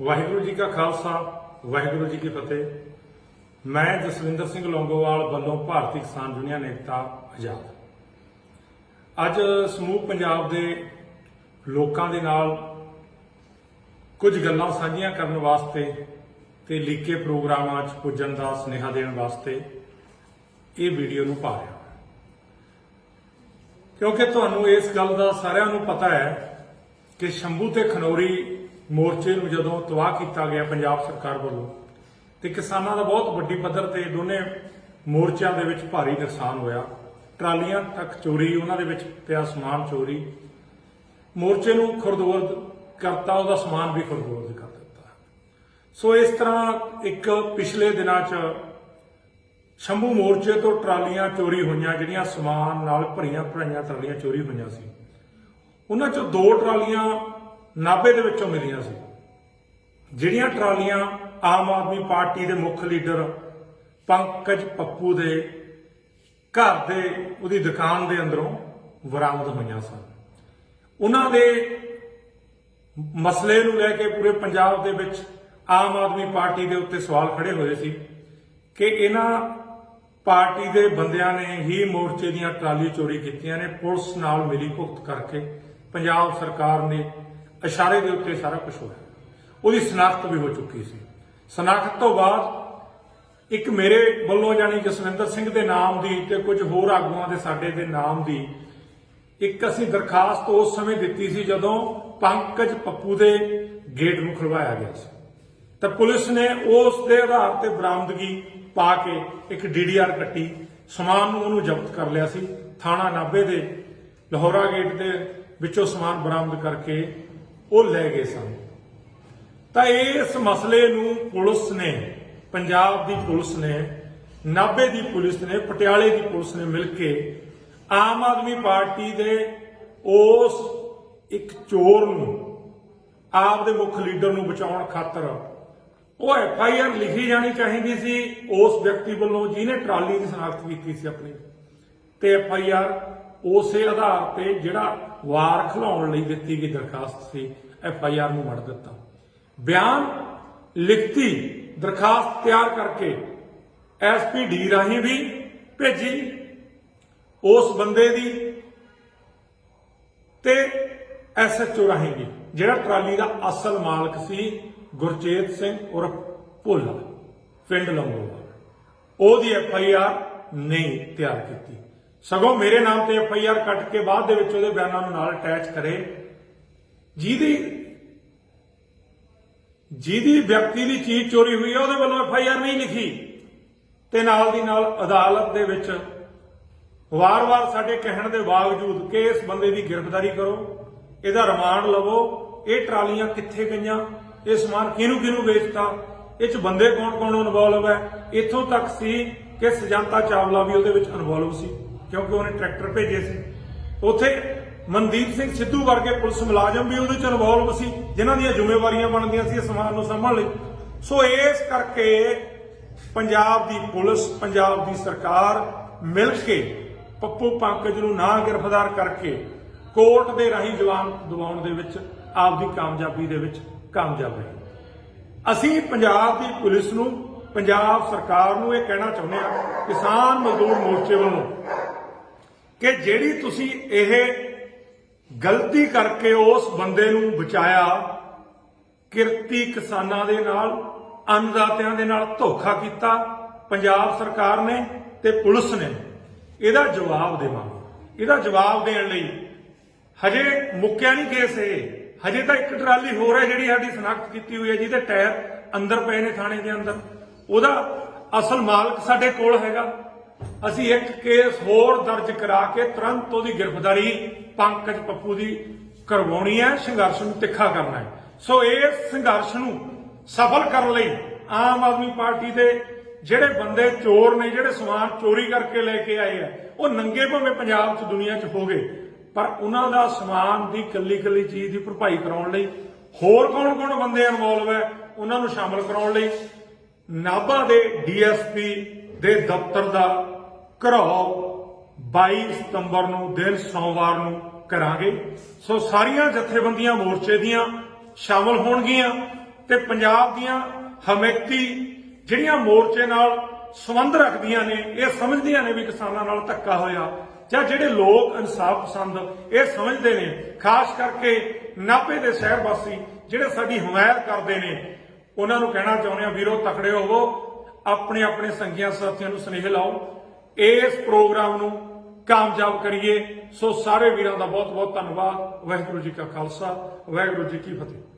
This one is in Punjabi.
ਵਾਹਿਗੁਰੂ ਜੀ ਕਾ ਖਾਲਸਾ, ਵਾਹਿਗੁਰੂ ਜੀ ਕੀ ਫਤਿਹ। ਮੈਂ ਜਸਵਿੰਦਰ ਸਿੰਘ ਲੌਂਗੋਵਾਲ ਵੱਲੋਂ ਭਾਰਤੀ ਕਿਸਾਨ ਯੂਨੀਅਨ ਏਕਤਾ ਆਜ਼ਾਦ। ਅੱਜ ਸਮੂਹ ਪੰਜਾਬ ਦੇ ਲੋਕਾਂ ਦੇ ਨਾਲ ਕੁਝ ਗੱਲਾਂ ਸਾਂਝੀਆਂ ਕਰਨ ਵਾਸਤੇ ਤੇ ਲੀਕੇ ਪ੍ਰੋਗਰਾਮਾਂ 'ਚ ਪੁੱਜਣ ਦਾ ਸੁਨੇਹਾ ਦੇਣ ਵਾਸਤੇ ਇਹ ਵੀਡੀਓ ਨੂੰ ਪਾ ਰਿਹਾ ਕਿਉਂਕਿ ਤੁਹਾਨੂੰ ਇਸ ਗੱਲ ਦਾ ਸਾਰਿਆਂ ਨੂੰ ਪਤਾ ਹੈ ਕਿ ਸ਼ੰਭੂ ਤੇ ਖਨੌਰੀ ਮੋਰਚੇ ਨੂੰ ਜਦੋਂ ਤਬਾਹ ਕੀਤਾ ਗਿਆ ਪੰਜਾਬ ਸਰਕਾਰ ਵੱਲੋਂ, ਤੇ ਕਿਸਾਨਾਂ ਦਾ ਬਹੁਤ ਵੱਡੀ ਪੱਧਰ ਤੇ ਦੋਨੇ ਮੋਰਚਿਆਂ ਦੇ ਵਿੱਚ ਭਾਰੀ ਨੁਕਸਾਨ ਹੋਇਆ। ਟਰਾਲੀਆਂ ਤੱਕ ਚੋਰੀ, ਉਹਨਾਂ ਦੇ ਵਿੱਚ ਪਿਆ ਸਮਾਨ ਚੋਰੀ। ਮੋਰਚੇ ਨੂੰ ਖੁਰਦਬੁਰਦ ਕਰਤਾ, ਉਹਦਾ ਸਮਾਨ ਵੀ ਖੁਰਦਬੁਰਦ ਕਰ ਦਿੱਤਾ। ਸੋ ਇਸ ਤਰ੍ਹਾਂ ਇੱਕ ਪਿਛਲੇ ਦਿਨਾਂ 'ਚ ਸ਼ੰਭੂ ਮੋਰਚੇ ਤੋਂ ਟਰਾਲੀਆਂ ਚੋਰੀ ਹੋਈਆਂ, ਜਿਹੜੀਆਂ ਸਮਾਨ ਨਾਲ ਭਰੀਆਂ ਭਰਾਈਆਂ ਟਰਾਲੀਆਂ ਚੋਰੀ ਹੋਈਆਂ ਸੀ। ਉਹਨਾਂ 'ਚੋਂ ਦੋ ਟਰਾਲੀਆਂ ਨਾਭੇ ਦੇ ਵਿੱਚੋਂ ਮਿਲੀਆਂ ਸੀ। ਜਿਹੜੀਆਂ ਟਰਾਲੀਆਂ ਆਮ ਆਦਮੀ ਪਾਰਟੀ ਦੇ ਮੁੱਖ ਲੀਡਰ ਪੰਕਜ ਪੱਪੂ ਦੇ ਘਰ ਦੇ, ਉਹਦੀ ਦੁਕਾਨ ਦੇ ਅੰਦਰੋਂ ਬਰਾਮਦ ਹੋਈਆਂ ਸਨ। ਉਹਨਾਂ ਦੇ ਮਸਲੇ ਨੂੰ ਲੈ ਕੇ ਪੂਰੇ ਪੰਜਾਬ ਦੇ ਵਿੱਚ ਆਮ ਆਦਮੀ ਪਾਰਟੀ ਦੇ ਉੱਤੇ ਸਵਾਲ ਖੜੇ ਹੋਏ ਸੀ ਕਿ ਇਹਨਾਂ ਪਾਰਟੀ ਦੇ ਬੰਦਿਆਂ ਨੇ ਹੀ ਮੋਰਚੇ ਦੀਆਂ ਟਰਾਲੀ ਚੋਰੀ ਕੀਤੀਆਂ ਨੇ, ਪੁਲਿਸ ਨਾਲ ਮਿਲੀ ਭੁਗਤ ਕਰਕੇ ਪੰਜਾਬ ਸਰਕਾਰ ਨੇ ਇਸ਼ਾਰੇ ਦੇ ਉੱਤੇ ਸਾਰਾ ਕੁਝ ਹੋਇਆ। ਉਹਦੀ ਸਨਾਖਤ ਵੀ ਹੋ ਚੁੱਕੀ ਸੀ। ਸਨਾਖਤ ਤੋਂ ਬਾਅਦ ਇੱਕ ਮੇਰੇ ਵੱਲੋਂ ਜਾਨੀ ਜਸਵਿੰਦਰ ਸਿੰਘ ਦੇ ਨਾਮ ਦੀ ਤੇ ਕੁਝ ਹੋਰ ਆਗੂਆਂ ਦੇ ਸਾਡੇ ਦੇ ਨਾਮ ਦੀ ਇੱਕ ਅਸੀਂ ਦਰਖਾਸਤ ਉਸ ਸਮੇਂ ਦਿੱਤੀ ਸੀ ਜਦੋਂ ਪੰਕਜ ਪੱਪੂ ਦੇ ਗੇਟ ਨੂੰ ਖਲਵਾਇਆ ਗਿਆ ਸੀ। ਤਾਂ ਪੁਲਿਸ ਨੇ ਉਸ ਦੇ ਆਧਾਰ ਤੇ ਬਰਾਮਦਗੀ ਪਾ ਕੇ ਇੱਕ ਡੀਡੀਆਰ ਕੱਟੀ। ਸਮਾਨ ਨੂੰ ਉਹਨੂੰ ਜ਼ਬਤ ਕਰ ਲਿਆ ਸੀ। ਥਾਣਾ ਨਾਭੇ ਦੇ ਲਾਹੌਰਾ ਗੇਟ ਦੇ ਵਿੱਚੋਂ ਸਮਾਨ ਬਰਾਮਦ ਕਰਕੇ ਉਹ ਲੈ ਗਏ ਸਨ। ਤਾਂ ਇਸ ਮਸਲੇ ਨੂੰ ਪੁਲਿਸ ਨੇ, ਪੰਜਾਬ ਦੀ ਪੁਲਿਸ ਨੇ, ਨਾਭੇ ਦੀ ਪੁਲਿਸ ਨੇ, ਪਟਿਆਲੇ ਦੀ ਪੁਲਿਸ ਨੇ ਮਿਲ ਕੇ ਆਮ ਆਦਮੀ ਪਾਰਟੀ ਦੇ ਉਸ ਇੱਕ ਚੋਰ ਨੂੰ, ਆਪ ਦੇ ਮੁੱਖ ਲੀਡਰ ਨੂੰ ਬਚਾਉਣ ਖਾਤਰ ਉਹ ਐਫ ਆਈ ਆਰ ਲਿਖੀ ਜਾਣੀ ਚਾਹੀਦੀ ਸੀ। ਉਸ ਵਿਅਕਤੀ ਵੱਲੋਂ ਜਿਹਨੇ ਟਰਾਲੀ ਦੀ ਸ਼ਨਾਖਤ ਕੀਤੀ ਸੀ ਆਪਣੀ, ਤੇ ਐਫ ਆਈ ਆਰ ਉਸੇ ਆਧਾਰ ਤੇ ਜਿਹੜਾ ਵਾਰ ਖਲਾਉਣ ਲਈ ਦਿੱਤੀ ਗਈ ਦਰਖਾਸਤ ਸੀ, ਐਫ ਆਈ ਆਰ ਨੂੰ ਮੜ ਦਿੱਤਾ। ਬਿਆਨ ਲਿਖਤੀ ਦਰਖਾਸਤ ਤਿਆਰ ਕਰਕੇ ਐਸਪੀ ਡੀ ਰਾਹੀਂ ਵੀ ਭੇਜੀ। ਉਸ ਬੰਦੇ ਦੀ ਤੇ ਐਸਐਚਓ ਰਾਹੀਂ ਵੀ, ਜਿਹੜਾ ਟਰਾਲੀ ਦਾ ਅਸਲ ਮਾਲਕ ਸੀ ਗੁਰਚੇਤ ਸਿੰਘ ਉਰਫ ਭੋਲਾ, ਪਿੰਡ ਲੰਗੋਵਾਲ। ਉਹਦੀ ਐਫ ਆਈ ਆਰ ਨਹੀਂ ਤਿਆਰ ਕੀਤੀ। ਸਗੋਂ ਮੇਰੇ ਨਾਮ ਤੇ ਐਫ ਆਈ ਆਰ ਕੱਟ ਕੇ ਬਾਅਦ ਦੇ ਵਿੱਚ ਉਹਦੇ ਬਿਆਨਾਂ ਨੂੰ ਨਾਲ ਅਟੈਚ ਕਰੇ। ਜਿਹਦੀ ਜਿਹਦੀ ਵਿਅਕਤੀ ਦੀ ਚੀਜ਼ ਚੋਰੀ ਹੋਈ ਹੈ ਉਹਦੇ ਵੱਲੋਂ ਐਫ ਆਈ ਆਰ ਨਹੀਂ ਲਿਖੀ। ਤੇ ਨਾਲ ਦੀ ਨਾਲ ਅਦਾਲਤ ਦੇ ਵਿੱਚ ਵਾਰ-ਵਾਰ ਸਾਡੇ ਕਹਿਣ ਦੇ ਬਾਵਜੂਦ ਕਿ ਇਸ ਬੰਦੇ ਦੀ ਗ੍ਰਿਫਤਾਰੀ ਕਰੋ, ਇਹਦਾ ਰਿਮਾਂਡ ਲਵੋ, ਇਹ ਟਰਾਲੀਆਂ ਕਿੱਥੇ ਗਈਆਂ, ਇਹ ਸਮਾਨ ਕਿਹਨੂੰ ਕਿਹਨੂੰ ਵੇਚਤਾ, ਇਹ ਚ ਬੰਦੇ ਕੌਣ-ਕੌਣ ਇਨਵੋਲਵ ਹੈ? ਇੱਥੋਂ ਤੱਕ ਸੀ ਕਿ ਸਜੰਤਾ ਚਾਵਲਾ ਵੀ ਉਹਦੇ ਵਿੱਚ ਇਨਵੋਲਵ ਸੀ। ਕਿਉਂਕਿ ਉਹਨੇ ਟਰੈਕਟਰ ਭੇਜੇ ਸੀ। ਉੱਥੇ ਮਨਦੀਪ ਸਿੰਘ ਸਿੱਧੂ ਵਰਗੇ ਪੁਲਿਸ ਮੁਲਾਜ਼ਮ ਵੀ ਉਹਦੇ ਚ ਇਨਵੋਲਵ ਸੀ, ਜਿਨ੍ਹਾਂ ਦੀਆਂ ਜ਼ਿੰਮੇਵਾਰੀਆਂ ਬਣਦੀਆਂ ਸੀ ਸਮਾਨ ਨੂੰ ਸੰਭਾਲ ਲਈ। ਸੋ ਇਸ ਕਰਕੇ ਪੰਜਾਬ ਦੀ ਪੁਲਿਸ, ਪੰਜਾਬ ਦੀ ਸਰਕਾਰ ਮਿਲ ਕੇ ਪੱਪੂ ਪੰਕਜ ਨੂੰ ਨਾ ਗ੍ਰਿਫਤਾਰ ਕਰਕੇ ਕੋਰਟ ਦੇ ਰਾਹੀਂ ਜਵਾਨ ਦਿਵਾਉਣ ਦੇ ਵਿੱਚ, ਆਪਦੀ ਕਾਮਯਾਬੀ ਦੇ ਵਿੱਚ ਕਾਮਯਾਬ ਰਹੇ। ਅਸੀਂ ਪੰਜਾਬ ਦੀ ਪੁਲਿਸ ਨੂੰ, ਪੰਜਾਬ ਸਰਕਾਰ ਨੂੰ ਇਹ ਕਹਿਣਾ ਚਾਹੁੰਦੇ ਹਾਂ, ਕਿਸਾਨ ਮਜ਼ਦੂਰ ਮੋਰਚੇ ਵੱਲੋਂ ਕਿ ਜਿਹੜੀ ਤੁਸੀਂ ਇਹ ਗਲਤੀ ਕਰਕੇ ਉਸ ਬੰਦੇ ਨੂੰ ਬਚਾਇਆ, ਕਿਰਤੀ ਕਿਸਾਨਾਂ ਦੇ ਨਾਲ, ਅੰਨਦਾਤਿਆਂ ਦੇ ਨਾਲ ਧੋਖਾ ਕੀਤਾ, ਪੰਜਾਬ ਸਰਕਾਰ ਨੇ ਤੇ ਪੁਲਿਸ ਨੇ, ਇਹਦਾ ਜਵਾਬ ਦੇਵਾਂਗੇ। ਇਹਦਾ ਜਵਾਬ ਦੇਣ ਲਈ ਹਜੇ ਮੁੱਕਿਆ ਨਹੀਂ ਕੇਸ ਇਹ। ਹਜੇ ਤਾਂ ਇੱਕ ਟਰਾਲੀ ਹੋਰ ਹੈ ਜਿਹੜੀ ਸਾਡੀ ਸਨਾਖਤ ਕੀਤੀ ਹੋਈ ਹੈ, ਜਿਹਦੇ ਟਾਇਰ ਅੰਦਰ ਪਏ ਨੇ ਥਾਣੇ ਦੇ ਅੰਦਰ। ਉਹਦਾ ਅਸਲ ਮਾਲਕ ਸਾਡੇ ਕੋਲ ਹੈਗਾ। ਅਸੀਂ ਇੱਕ ਕੇਸ ਹੋਰ ਦਰਜ ਕਰਾ ਕੇ ਤੁਰੰਤ ਉਹਦੀ ਗ੍ਰਿਫਤਾਰੀ ਪੰਕਜ ਪੱਪੂ ਦੀ ਕਰਵਾਉਣੀ ਹੈ, ਸੰਘਰਸ਼ ਨੂੰ ਤਿੱਖਾ ਕਰਨਾ ਹੈ। ਸੋ ਇਸ ਸੰਘਰਸ਼ ਨੂੰ ਸਫਲ ਕਰਨ ਲਈ ਆਮ ਆਦਮੀ ਪਾਰਟੀ ਦੇ ਜਿਹੜੇ ਬੰਦੇ ਚੋਰ ਨੇ, ਜਿਹੜੇ ਸਮਾਨ ਚੋਰੀ ਕਰਕੇ ਲੈ ਕੇ ਆਏ ਆ, ਉਹ ਨੰਗੇ ਭਾਵੇਂ ਪੰਜਾਬ 'ਚ ਦੁਨੀਆ 'ਚ ਹੋ ਗਏ ਪਰ ਉਹਨਾਂ ਦਾ ਸਮਾਨ ਦੀ ਕੱਲੀ ਕੱਲੀ ਚੀਜ਼ ਦੀ ਭਰਪਾਈ ਕਰਾਉਣ ਲਈ ਹੋਰ ਕੌਣ-ਕੌਣ ਬੰਦੇ ਇਨਵੋਲਵ ਹੈ, ਉਹਨਾਂ ਨੂੰ ਸ਼ਾਮਲ ਕਰਾਉਣ ਲਈ ਨਾਭਾ ਦੇ ਡੀਐਸਪੀ ਦੇ ਦਫ਼ਤਰ ਦਾ ਘਰਾਓ 22 ਸਤੰਬਰ ਨੂੰ ਦਿਨ ਸੋਮਵਾਰ ਨੂੰ ਕਰਾਂਗੇ। ਸੋ ਸਾਰੀਆਂ ਜਥੇਬੰਦੀਆਂ ਮੋਰਚੇ ਦੀਆਂ ਸ਼ਾਮਲ ਹੋਣਗੀਆਂ ਤੇ ਪੰਜਾਬ ਦੀਆਂ ਹਮੇਤੀ ਜਿਹੜੀਆਂ ਮੋਰਚੇ ਨਾਲ ਸੰਬੰਧ ਰੱਖਦੀਆਂ ਨੇ, ਇਹ ਸਮਝਦੀਆਂ ਨੇ ਵੀ ਕਿਸਾਨਾਂ ਨਾਲ ਧੱਕਾ ਹੋਇਆ ਜਾਂ ਜਿਹੜੇ ਲੋਕ ਇਨਸਾਫ ਪਸੰਦ ਇਹ ਸਮਝਦੇ ਨੇ, ਖਾਸ ਕਰਕੇ ਨਾਭੇ ਦੇ ਸ਼ਹਿਰ ਵਾਸੀ ਜਿਹੜੇ ਸਾਡੀ ਹਮਾਇਤ ਕਰਦੇ ਨੇ, ਉਹਨਾਂ ਨੂੰ ਕਹਿਣਾ ਚਾਹੁੰਦੇ ਆ ਵੀਰੋ ਤਕੜੇ ਹੋਵੋ। ਆਪਣੇ ਆਪਣੇ ਸੰਗੀਆਂ ਸਾਥੀਆਂ ਨੂੰ ਸੁਨੇਹ ਲਾਓ। ਇਸ ਪ੍ਰੋਗਰਾਮ ਨੂੰ ਕਾਮਯਾਬ ਕਰੀਏ। ਸੋ ਸਾਰੇ ਵੀਰਾਂ ਦਾ ਬਹੁਤ ਬਹੁਤ ਧੰਨਵਾਦ। ਵਾਹਿਗੁਰੂ ਜੀ ਕਾ ਖਾਲਸਾ, ਵਾਹਿਗੁਰੂ ਜੀ ਕੀ ਫਤਿਹ।